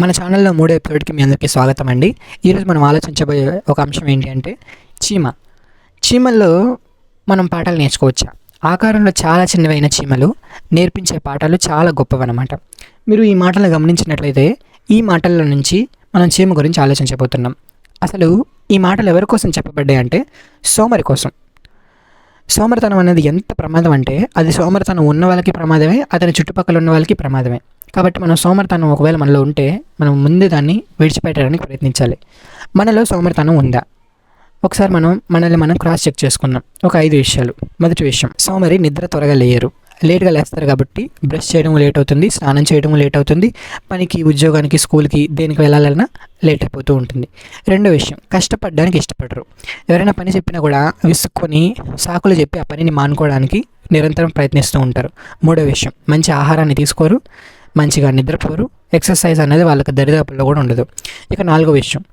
మన ఛానల్లో మూడో ఎపిసోడ్కి మీ అందరికీ స్వాగతం అండి ఈరోజు మనం ఆలోచించబోయే ఒక అంశం ఏంటి అంటే చీమ. చీమల్లో మనం పాఠాలు నేర్చుకోవచ్చా? ఆకారంలో చాలా చిన్నవైన చీమలు నేర్పించే పాఠాలు చాలా గొప్పవన్నమాట. మీరు ఈ మాటలను గమనించినట్లయితే ఈ మాటల నుంచి మనం చీమ గురించి ఆలోచించబోతున్నాం. అసలు ఈ మాటలు ఎవరి కోసం చెప్పబడ్డాయి అంటే సోమరి కోసం. సోమరితనం అనేది ఎంత ప్రమాదం అంటే అది సోమరితనం ఉన్న వాళ్ళకి ప్రమాదమే అతని చుట్టుపక్కల ఉన్న వాళ్ళకి ప్రమాదమే. కాబట్టి మనం సోమరితనం ఒకవేళ మనలో ఉంటే మనం ముందే దాన్ని విడిచిపెట్టడానికి ప్రయత్నించాలి. మనలో సోమరితనం ఉందా? ఒకసారి మనం మనల్ని మనం క్రాస్ చెక్ చేసుకుందాం. ఒక ఐదు విషయాలు. మొదటి విషయం సోమరి నిద్ర త్వరగా లేయరు. లేట్గా లేస్తారు కాబట్టి బ్రష్ చేయడం లేట్ అవుతుంది స్నానం చేయడం లేట్ అవుతుంది పనికి ఉద్యోగానికి స్కూల్కి దేనికి వెళ్ళాలన్నా లేట్ అయిపోతూ ఉంటుంది. రెండో విషయం కష్టపడడానికి ఇష్టపడరు. ఎవరైనా పని చెప్పినా కూడా విసుక్కొని సాకులు చెప్పి ఆ పనిని మానుకోవడానికి నిరంతరం ప్రయత్నిస్తూ ఉంటారు. మూడో విషయం మంచి ఆహారాన్ని తీసుకోరు. మంచిగా నిద్రపోరు. ఎక్సర్సైజ్ అనేది వాళ్ళకి దరిదాపుల్లో కూడా ఉండదు. ఇక నాలుగో విషయం.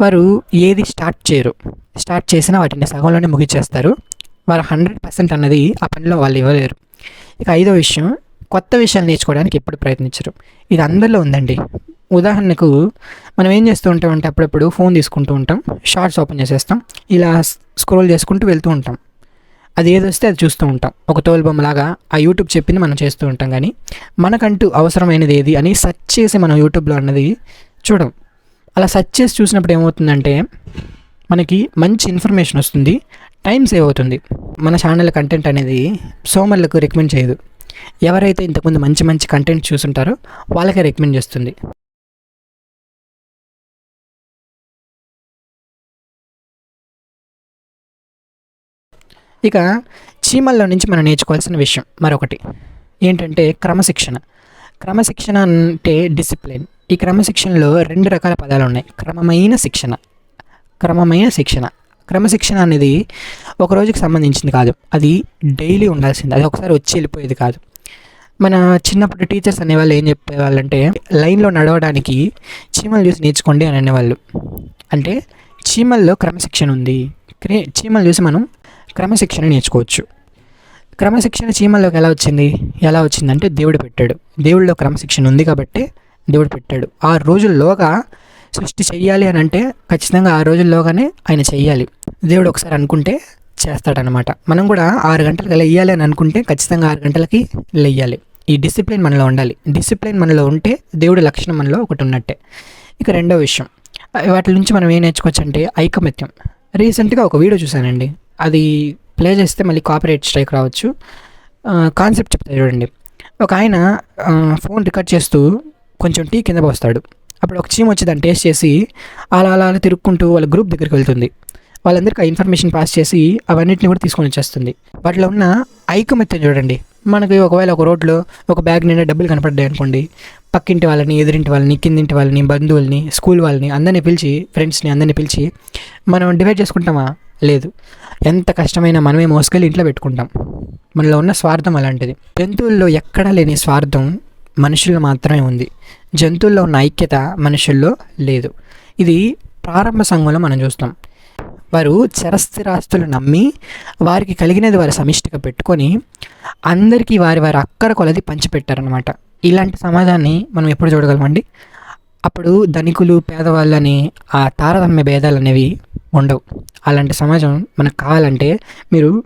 వారు ఏది స్టార్ట్ చేయరు. స్టార్ట్ చేసినా వాటిని సగంలోనే ముగించేస్తారు వారు హండ్రెడ్ పర్సెంట్ అన్నది ఆ పనిలో వాళ్ళు ఇవ్వలేరు. ఇక ఐదో విషయం కొత్త విషయాలు నేర్చుకోవడానికి ఎప్పుడు ప్రయత్నించరు. ఇది అందరిలో ఉందండి. ఉదాహరణకు మనం ఏం చేస్తూ ఉంటామంటే అప్పుడప్పుడు ఫోన్ తీసుకుంటూ ఉంటాం. షార్ట్స్ ఓపెన్ చేసేస్తాం. ఇలా స్క్రోల్ చేసుకుంటూ వెళ్తూ ఉంటాం. అది ఏదొస్తే అది చూస్తూ ఉంటాం. ఒక తోలుబొమ్మలాగా ఆ యూట్యూబ్ చెప్పింది మనం చేస్తూ ఉంటాం కానీ మనకంటూ అవసరమైనది ఏది అని సెర్చ్ చేసి మనం యూట్యూబ్లో అన్నది చూడం. అలా సెర్చ్ చేసి చూసినప్పుడు ఏమవుతుందంటే మనకి మంచి ఇన్ఫర్మేషన్ వస్తుంది టైం సేవ్ అవుతుంది. మన ఛానల్ కంటెంట్ అనేది సోమర్లకు రికమెండ్ చేయదు. ఎవరైతే ఇంతకుముందు మంచి మంచి కంటెంట్ చూసుంటారో వాళ్ళకే రికమెండ్ చేస్తుంది. ఇక చీమల్లో నుంచి మనం నేర్చుకోవాల్సిన విషయం మరొకటి. ఏంటంటే క్రమశిక్షణ. క్రమశిక్షణ అంటే డిసిప్లిన్. ఈ క్రమశిక్షణలో రెండు రకాల పదాలు ఉన్నాయి. క్రమమైన శిక్షణ. క్రమమైన శిక్షణ. క్రమశిక్షణ అనేది ఒక రోజుకి సంబంధించింది కాదు. అది డైలీ ఉండాల్సింది. అది ఒకసారి వచ్చి వెళ్ళిపోయేది కాదు. మన చిన్నప్పుడు టీచర్స్ అనేవాళ్ళు ఏం చెప్పేవాళ్ళంటే లైన్లో నడవడానికి చీమలు చూసి నేర్చుకోండి అని అనేవాళ్ళు. అంటే చీమల్లో క్రమశిక్షణ ఉంది. క్రే- చీమలు చూసి మనం క్రమశిక్షణ నేర్చుకోవచ్చు. క్రమశిక్షణ చీమల్లోకి ఎలా వచ్చింది? ఎలా వచ్చిందంటే దేవుడు పెట్టాడు. దేవుడిలో క్రమశిక్షణ ఉంది కాబట్టి దేవుడు పెట్టాడు. ఆ రోజుల్లోగా సృష్టి చెయ్యాలి అని అంటే ఖచ్చితంగా ఆ రోజుల్లోగానే ఆయన చెయ్యాలి. దేవుడు ఒకసారి అనుకుంటే చేస్తాడనమాట. మనం కూడా ఆరు గంటలకు లేయాలి అని అనుకుంటే ఖచ్చితంగా ఆరు గంటలకి లేయాలి. ఈ డిసిప్లిన్ మనలో ఉండాలి. డిసిప్లిన్ మనలో ఉంటే దేవుడి లక్షణం మనలో ఒకటి ఉన్నట్టే. ఇక రెండో విషయం. వాటి నుంచి మనం ఏం నేర్చుకోవచ్చు అంటే ఐకమత్యం. రీసెంట్గా ఒక వీడియో చూశానండి. అది ప్లే చేస్తే మళ్ళీ కాపరేట్ స్ట్రైక్ రావచ్చు. కాన్సెప్ట్ చెప్తాను చూడండి. ఒక ఆయన ఫోన్ రికార్డ్ చేస్తూ కొంచెం టీ కింద పోస్తాడు. అప్పుడు ఒక చీమ వచ్చి దాన్ని టేస్ట్ చేసి అలా అలా అలా తిరుక్కుంటూ వాళ్ళ గ్రూప్ దగ్గరికి వెళ్తుంది. వాళ్ళందరికీ ఆ ఇన్ఫర్మేషన్ పాస్ చేసి అవన్నిటిని కూడా తీసుకొని వచ్చేస్తుంది. వాటిలో ఉన్న ఐకమత్యం చూడండి. మనకి ఒకవేళ ఒక రోడ్లో ఒక బ్యాగ్ నిండా డబ్బులు కనపడ్డాయి అనుకోండి పక్కింటి వాళ్ళని ఎదురింటి వాళ్ళని కిందింటి వాళ్ళని బంధువుల్ని స్కూల్ వాళ్ళని అందరినీ పిలిచి ఫ్రెండ్స్ని అందరినీ పిలిచి మనం డివైడ్ చేసుకుంటామా? లేదు. ఎంత కష్టమైనా మనమే మోసుకెళ్ళి ఇంట్లో పెట్టుకుంటాం. మనలో ఉన్న స్వార్థం అలాంటిది. జంతువుల్లో ఎక్కడా లేని స్వార్థం మనుషుల్లో మాత్రమే ఉంది. జంతువుల్లో ఉన్న ఐక్యత మనుషుల్లో లేదు. ఇది ప్రారంభ సంఘంలో మనం చూస్తాం. వారు చరస్థిరాస్తులు నమ్మి వారికి కలిగినది వారి సమిష్టిగా పెట్టుకొని అందరికీ వారి వారి అక్కర కొలది పంచిపెట్టారనమాట ఇలాంటి సమాజాన్ని మనం ఎప్పుడు చూడగలమండి? అప్పుడు ధనికులు పేదవాళ్ళని ఆ తారతమ్య భేదాలు అనేవి ఉండవు. అలాంటి సమాజం మనకు కావాలంటే మీరు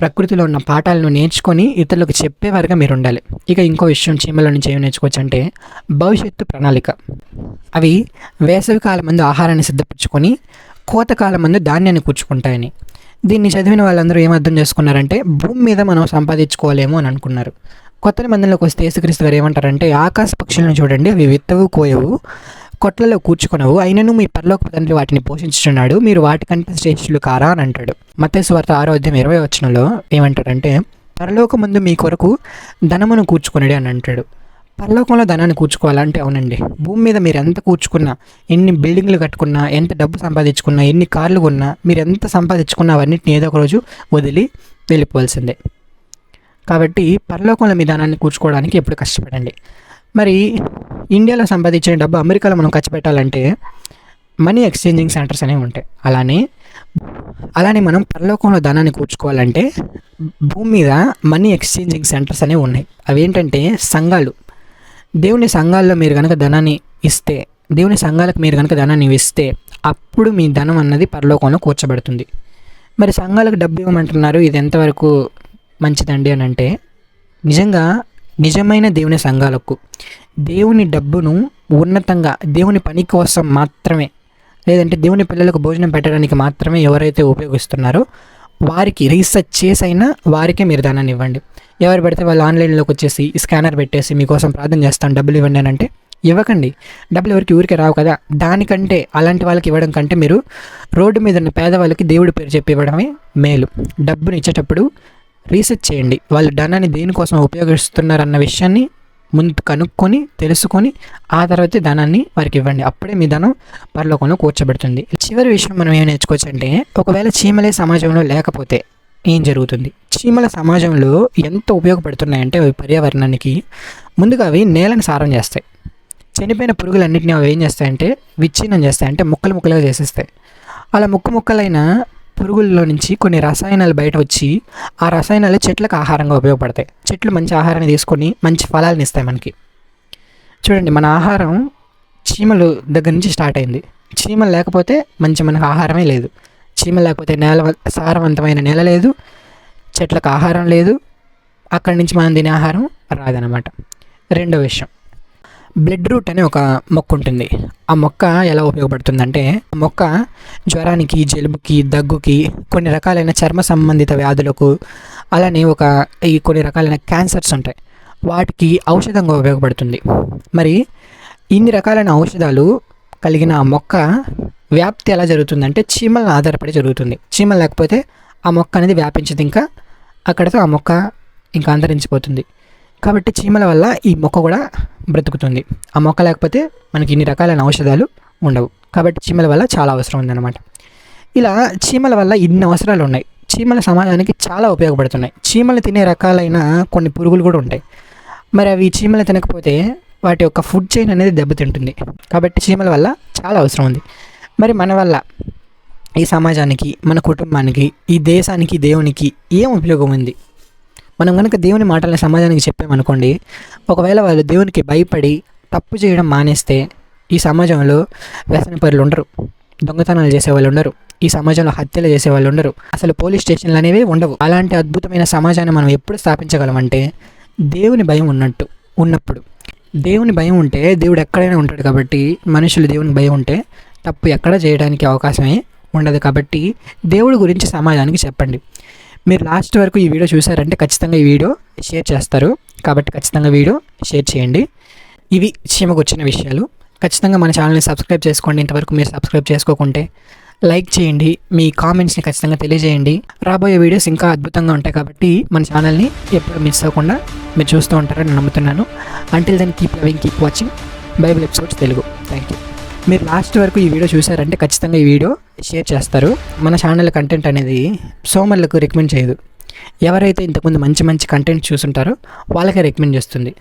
ప్రకృతిలో ఉన్న పాఠాలను నేర్చుకొని ఇతరులకు చెప్పేవారుగా మీరు ఉండాలి. ఇక ఇంకో విషయం చీమల నుంచి ఏమి నేర్చుకోవచ్చు అంటే భవిష్యత్తు ప్రణాళిక. అవి వేసవి కాలం ముందు ఆహారాన్ని సిద్ధపరచుకొని కోతకాలం ముందు ధాన్యాన్ని కూర్చుకుంటాయని. దీన్ని చదివిన వాళ్ళందరూ ఏం అర్థం చేసుకున్నారంటే భూమి మీద మనం సంపాదించుకోలేమో అని అనుకున్నారు. కొత్త నిబంధనలోకి వస్తే యేసుక్రీస్తు గారు ఏమంటారంటే ఆకాశ పక్షులను చూడండి అవి విత్తవు కోయవు కొట్లలో కూర్చుకొనవు. అయినను మీ పరలోక తండ్రి వాటిని పోషించుచున్నాడు. మీరు వాటికంటే శ్రేష్ఠులు కారా అని అంటాడు. మతేసు ఆరోగ్యం ఇరవై వచనంలో ఏమంటాడంటే పరలోక ముందు మీ కొరకు ధనమును కూర్చుకునడి అని అంటాడు. పరలోకంలో ధనాన్ని కూర్చుకోవాలంటే అవునండి. భూమి మీద మీరు ఎంత కూర్చుకున్నా ఎన్ని బిల్డింగ్లు కట్టుకున్నా ఎంత డబ్బు సంపాదించుకున్నా ఎన్ని కార్లు కొన్నా మీరు ఎంత సంపాదించుకున్నా అవన్నిటిని ఏదో ఒక రోజు వదిలి వెళ్ళిపోవాల్సిందే. కాబట్టి పరలోకంలో మీ ధనాన్ని కూర్చుకోవడానికి ఎప్పుడు కష్టపడండి. మరి ఇండియాలో సంపాదించిన డబ్బు అమెరికాలో మనం ఖర్చు పెట్టాలంటే మనీ ఎక్స్చేంజింగ్ సెంటర్స్ అనేవి ఉంటాయి. అలానే అలానే మనం పరలోకంలో ధనాన్ని కూర్చుకోవాలంటే భూమి మీద మనీ ఎక్స్చేంజింగ్ సెంటర్స్ అనేవి ఉన్నాయి. అవి ఏంటంటే సంఘాలు. దేవుని సంఘాల్లో మీరు కనుక ధనాన్ని ఇస్తే దేవుని సంఘాలకు మీరు కనుక ధనాన్ని ఇస్తే అప్పుడు మీ ధనం అన్నది పరలోకంలో కూర్చబడుతుంది. మరి సంఘాలకు డబ్బు ఇవ్వమంటున్నారు ఇది ఎంతవరకు మంచిదండి అని అంటే నిజంగా నిజమైన దేవుని సంఘాలకు. దేవుని డబ్బును ఉన్నతంగా దేవుని పని కోసం మాత్రమే లేదంటే దేవుని పిల్లలకు భోజనం పెట్టడానికి మాత్రమే ఎవరైతే ఉపయోగిస్తున్నారో వారికి రీసెర్చ్ చేసైనా వారికే మీరు ధనాన్ని ఇవ్వండి. ఎవరు పెడితే వాళ్ళు ఆన్లైన్లోకి వచ్చేసి స్కానర్ పెట్టేసి మీకోసం ప్రార్థన చేస్తాను డబ్బులు ఇవ్వండి అని అంటే ఇవ్వకండి. డబ్బులు ఎవరికి ఊరికే రావు కదా. దానికంటే అలాంటి వాళ్ళకి ఇవ్వడం కంటే మీరు రోడ్డు మీద ఉన్న పేదవాళ్ళకి దేవుడి పేరు చెప్పి ఇవ్వడమే మేలు. డబ్బుని ఇచ్చేటప్పుడు రీసెర్చ్ చేయండి. వాళ్ళు ధనాన్ని దేనికోసం ఉపయోగిస్తున్నారన్న విషయాన్ని ముందు కనుక్కొని తెలుసుకొని ఆ తర్వాత ధనాన్ని వారికి ఇవ్వండి. అప్పుడే మీ ధనం పరలోకంలో కూర్చోబెడుతుంది. చివరి విషయం మనం ఏం నేర్చుకోవచ్చు అంటే ఒకవేళ చీమలే సమాజంలో లేకపోతే ఏం జరుగుతుంది? చీమల సమాజంలో ఎంత ఉపయోగపడుతున్నాయంటే అవి పర్యావరణానికి ముందుగా అవి నేలను సారం చేస్తాయి. చనిపోయిన పురుగులన్నింటినీ అవి ఏం చేస్తాయంటే విచ్ఛిన్నం చేస్తాయి. అంటే ముక్కలు ముక్కలుగా చేసేస్తాయి. అలా ముక్క ముక్కలైన పురుగుల్లో నుంచి కొన్ని రసాయనాలు బయట వచ్చి ఆ రసాయనాలు చెట్లకు ఆహారంగా ఉపయోగపడతాయి. చెట్లు మంచి ఆహారాన్ని తీసుకొని మంచి ఫలాలను ఇస్తాయి మనకి. చూడండి మన ఆహారం చీమలు దగ్గర నుంచి స్టార్ట్ అయింది. చీమలు లేకపోతే మంచి మనకు ఆహారమే లేదు. చీమలు లేకపోతే నేల సారవంతమైన నేల లేదు. చెట్లకు ఆహారం లేదు. అక్కడి నుంచి మనం తినే ఆహారం రాదనమాట రెండో విషయం. బ్లడ్ రూట్ అనే ఒక మొక్క ఉంటుంది. ఆ మొక్క ఎలా ఉపయోగపడుతుందంటే మొక్క జ్వరానికి జలుబుకి దగ్గుకి కొన్ని రకాలైన చర్మ సంబంధిత వ్యాధులకు అలానే ఒక ఈ కొన్ని రకాలైన క్యాన్సర్స్ ఉంటాయి. వాటికి ఔషధంగా ఉపయోగపడుతుంది. మరి ఇన్ని రకాలైన ఔషధాలు కలిగిన ఆ మొక్క వ్యాప్తి ఎలా జరుగుతుందంటే చీమలను ఆధారపడి జరుగుతుంది. చీమలు లేకపోతే ఆ మొక్క అనేది వ్యాపించదు. ఇంకా అక్కడితో ఆ మొక్క ఇంకా అంతరించిపోతుంది. కాబట్టి చీమల వల్ల ఈ మొక్క కూడా బ్రతుకుతుంది. ఆ మొక్క లేకపోతే మనకి ఇన్ని రకాలైన ఔషధాలు ఉండవు. కాబట్టి చీమల వల్ల చాలా అవసరం ఉందన్నమాట. ఇలా చీమల వల్ల ఇన్ని అవసరాలు ఉన్నాయి. చీమల సమాజానికి చాలా ఉపయోగపడుతున్నాయి. చీమలు తినే రకాలైన కొన్ని పురుగులు కూడా ఉంటాయి. మరి అవి చీమలు తినకపోతే వాటి యొక్క ఫుడ్ చైన్ అనేది దెబ్బతింటుంది. కాబట్టి చీమల వల్ల చాలా అవసరం ఉంది. మరి మన వల్ల ఈ సమాజానికి మన కుటుంబానికి ఈ దేశానికి దేవునికి ఏం ఉపయోగం ఉంది? మనం కనుక దేవుని మాటలను సమాజానికి చెప్పామనుకోండి ఒకవేళ వాళ్ళు దేవునికి భయపడి తప్పు చేయడం మానేస్తే ఈ సమాజంలో వ్యసనపరులు ఉండరు దొంగతనాలు చేసేవాళ్ళు ఉండరు ఈ సమాజంలో హత్యలు చేసేవాళ్ళు ఉండరు. అసలు పోలీస్ స్టేషన్లు అనేవి ఉండవు. అలాంటి అద్భుతమైన సమాజాన్ని మనం ఎప్పుడు స్థాపించగలమంటే దేవుని భయం ఉన్నట్టు ఉన్నప్పుడు. దేవుని భయం ఉంటే దేవుడు ఎక్కడైనా ఉంటాడు కాబట్టి మనుషులు దేవుని భయం ఉంటే తప్పు ఎక్కడ చేయడానికి అవకాశమే ఉండదు కాబట్టి దేవుడి గురించి సమాజానికి చెప్పండి. మీరు లాస్ట్ వరకు ఈ వీడియో చూసారంటే ఖచ్చితంగా ఈ వీడియో షేర్ చేస్తారు. కాబట్టి ఖచ్చితంగా వీడియో షేర్ చేయండి. ఇవి చీమకు వచ్చిన విషయాలు. ఖచ్చితంగా మన ఛానల్ని సబ్స్క్రైబ్ చేసుకోండి. ఇంతవరకు మీరు సబ్స్క్రైబ్ చేసుకోకుంటే లైక్ చేయండి. మీ కామెంట్స్ని ఖచ్చితంగా తెలియజేయండి. రాబోయే వీడియోస్ ఇంకా అద్భుతంగా ఉంటాయి కాబట్టి మన ఛానల్ని ఎప్పుడు మిస్ అవ్వకుండా మీరు చూస్తూ ఉంటారని నమ్ముతున్నాను. Until then keep loving keep watching Bible episodes Telugu. Thank you మీరు లాస్ట్ వరకు ఈ వీడియో చూసారంటే ఖచ్చితంగా ఈ వీడియో షేర్ చేస్తారు. మన ఛానల్ కంటెంట్ అనేది సోమర్లకు రికమెండ్ చేయదు. ఎవరైతే ఇంతకుముందు మంచి మంచి కంటెంట్ చూసుంటారో వాళ్ళకే రికమెండ్ చేస్తుంది.